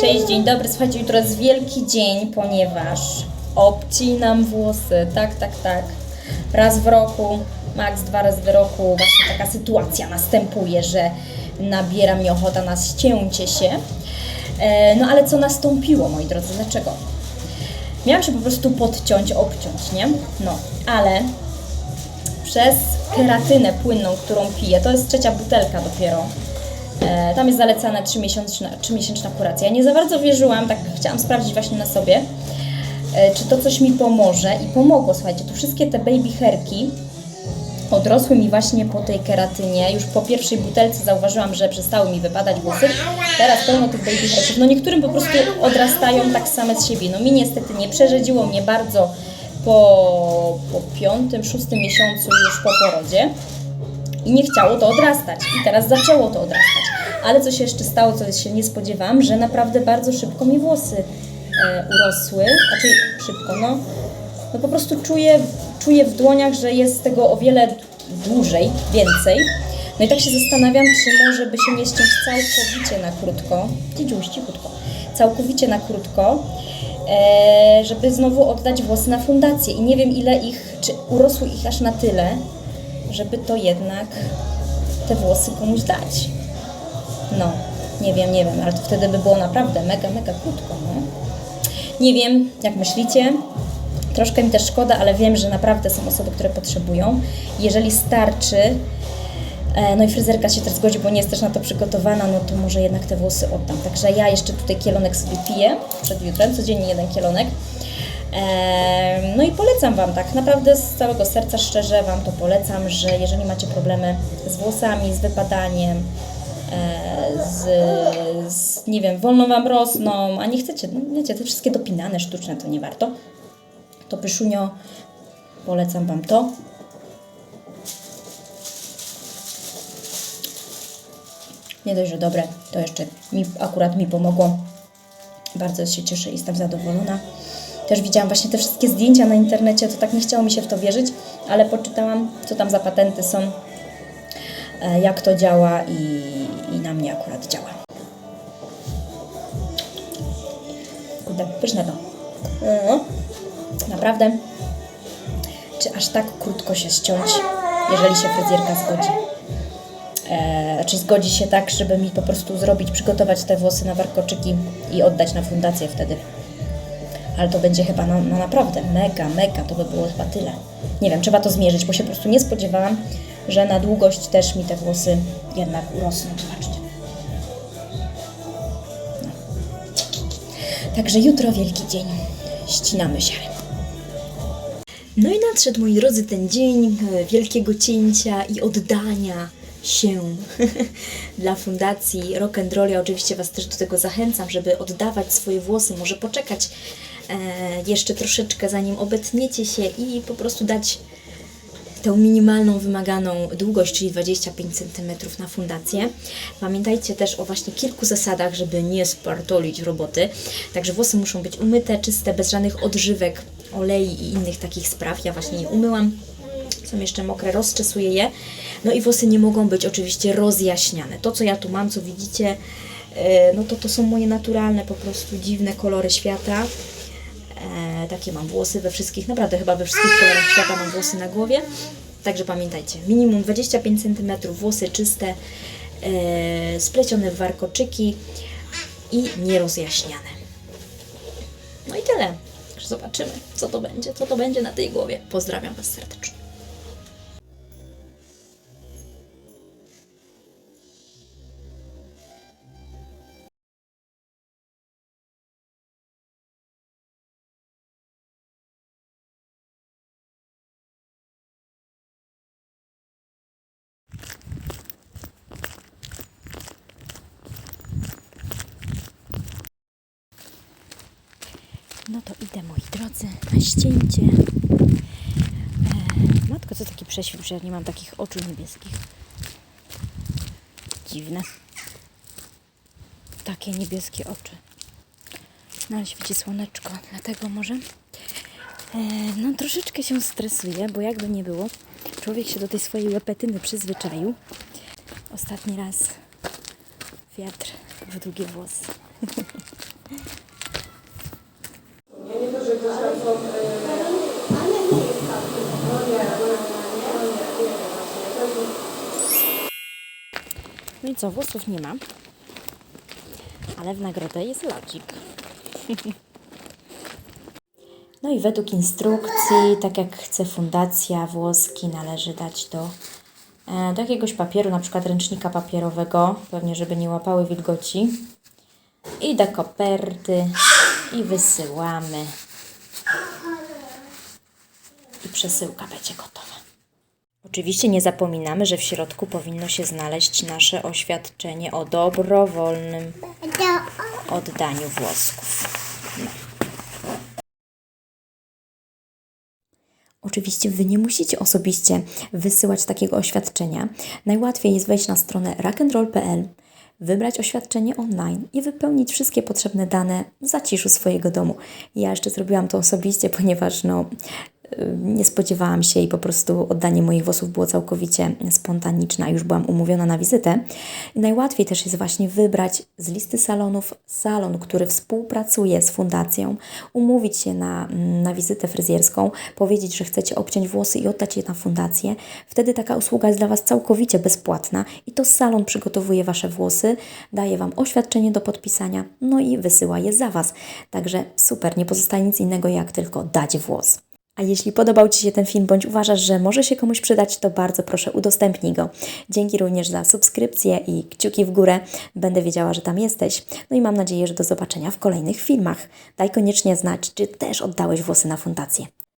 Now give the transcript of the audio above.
Cześć, dzień dobry. Słuchajcie, jutro jest wielki dzień, ponieważ obcinam włosy. Tak, tak, tak. Raz w roku, maks dwa razy w roku właśnie taka sytuacja następuje, że nabiera mi ochota na ścięcie się. E, No ale co nastąpiło, moi drodzy? Dlaczego? Miałam się po prostu podciąć, obciąć, nie? No, ale przez keratynę płynną, którą piję, to jest trzecia butelka dopiero, e, tam jest zalecana 3-miesięczna, 3-miesięczna kuracja. Ja nie za bardzo wierzyłam, tak chciałam sprawdzić właśnie na sobie, e, czy to coś mi pomoże i pomogło, słuchajcie, tu wszystkie te baby hairki odrosły mi właśnie po tej keratynie. Już po pierwszej butelce zauważyłam, że przestały mi wypadać włosy. Teraz pełno tych baby hairków. No niektórym po prostu odrastają tak same z siebie. No mi niestety nie przerzedziło mnie bardzo po, po piątym, szóstym miesiącu już po porodzie i nie chciało to odrastać. I teraz zaczęło to odrastać. Ale co się jeszcze stało, co się nie spodziewałam, że naprawdę bardzo szybko mi włosy e, urosły. Znaczy szybko, no. No po prostu czuję, czuję w dłoniach, że jest tego o wiele dłużej, więcej. No i tak się zastanawiam, czy może by się nie ściąć całkowicie na krótko. Dzidziuś, cichutko. Całkowicie na krótko, e, żeby znowu oddać włosy na fundację. I nie wiem ile ich, czy urosły ich aż na tyle, żeby to jednak te włosy komuś dać. No, nie wiem, nie wiem, ale to wtedy by było naprawdę mega, mega krótko, no. Nie wiem, jak myślicie. Troszkę mi też szkoda, ale wiem, że naprawdę są osoby, które potrzebują. Jeżeli starczy, e, no i fryzerka się też zgodzi, bo nie jest też na to przygotowana, no to może jednak te włosy oddam. Także ja jeszcze tutaj kielonek sobie piję przed jutrem, codziennie jeden kielonek. No i polecam Wam tak, naprawdę z całego serca szczerze Wam to polecam, że jeżeli macie problemy z włosami, z wypadaniem, e, z, z nie wiem, wolno Wam rosną, a nie chcecie, no wiecie, te wszystkie dopinane, sztuczne to nie warto, to pyszunio, polecam Wam to. Nie dość, że dobre, to jeszcze mi, akurat mi pomogło. Bardzo się cieszę i jestem zadowolona. Też widziałam właśnie te wszystkie zdjęcia na internecie, to tak nie chciało mi się w to wierzyć, ale poczytałam, co tam za patenty są, e, jak to działa i, i na mnie akurat działa. Kurde, pyszne to. Naprawdę. Czy aż tak krótko się ściąć, jeżeli się fryzjerka zgodzi? E, czy zgodzi się tak, żeby mi po prostu zrobić, przygotować te włosy na warkoczyki i oddać na fundację wtedy? Ale to będzie chyba no, no naprawdę mega, mega, to by było chyba tyle. Nie wiem, trzeba to zmierzyć, bo się po prostu nie spodziewałam, że na długość też mi te włosy jednak urosną. Zobaczcie. No. Także jutro wielki dzień. Ścinamy się. No i nadszedł, moi drodzy, ten dzień e, wielkiego cięcia i oddania się dla Fundacji Rock and Roll. Ja oczywiście Was też do tego zachęcam, żeby oddawać swoje włosy, może poczekać jeszcze troszeczkę, zanim obetniecie się i po prostu dać tę minimalną wymaganą długość, czyli 25 cm na fundację. Pamiętajcie też o właśnie kilku zasadach, żeby nie spartolić roboty. Także włosy muszą być umyte, czyste, bez żadnych odżywek, olei i innych takich spraw. Ja właśnie je umyłam. Są jeszcze mokre, rozczesuję je. No i włosy nie mogą być oczywiście rozjaśniane. To, co ja tu mam, co widzicie, e, no to to są moje naturalne, po prostu dziwne kolory świata. Takie mam włosy we wszystkich, naprawdę chyba we wszystkich kolorach świata mam włosy na głowie. Także pamiętajcie, minimum 25 cm, włosy czyste, e, splecione w warkoczyki i nierozjaśniane. No i tyle. Zobaczymy, co to będzie, co to będzie na tej głowie. Pozdrawiam Was serdecznie. No to idę, moi drodzy, na ścięcie. E, matko, co taki prześwit, że ja nie mam takich oczu niebieskich. Dziwne. Takie niebieskie oczy. No ale świeci słoneczko, dlatego może. E, no troszeczkę się stresuję, bo jakby nie było, człowiek się do tej swojej łepetyny przyzwyczaił. Ostatni raz wiatr w długie włosy. No i co, włosów nie ma, ale w nagrodę jest lodzik. No i według instrukcji, tak jak chce fundacja, włoski należy dać do, e, do jakiegoś papieru, na przykład ręcznika papierowego, pewnie żeby nie łapały wilgoci. I do koperty i wysyłamy. I przesyłka będzie gotowa. Oczywiście nie zapominamy, że w środku powinno się znaleźć nasze oświadczenie o dobrowolnym oddaniu włosków. Oczywiście Wy nie musicie osobiście wysyłać takiego oświadczenia. Najłatwiej jest wejść na stronę rockandroll.pl, wybrać oświadczenie online i wypełnić wszystkie potrzebne dane w zaciszu swojego domu. Ja jeszcze zrobiłam to osobiście, ponieważ no, nie spodziewałam się i po prostu oddanie moich włosów było całkowicie spontaniczne, już byłam umówiona na wizytę. I najłatwiej też jest właśnie wybrać z listy salonów salon, który współpracuje z fundacją, umówić się na, na wizytę fryzjerską, powiedzieć, że chcecie obciąć włosy i oddać je na fundację. Wtedy taka usługa jest dla Was całkowicie bezpłatna i to salon przygotowuje Wasze włosy, daje Wam oświadczenie do podpisania, no i wysyła je za Was. Także super, nie pozostaje nic innego jak tylko dać włos. A jeśli podobał Ci się ten film, bądź uważasz, że może się komuś przydać, to bardzo proszę udostępnij go. Dzięki również za subskrypcję i kciuki w górę. Będę wiedziała, że tam jesteś. No i mam nadzieję, że do zobaczenia w kolejnych filmach. Daj koniecznie znać, czy też oddałeś włosy na fundację.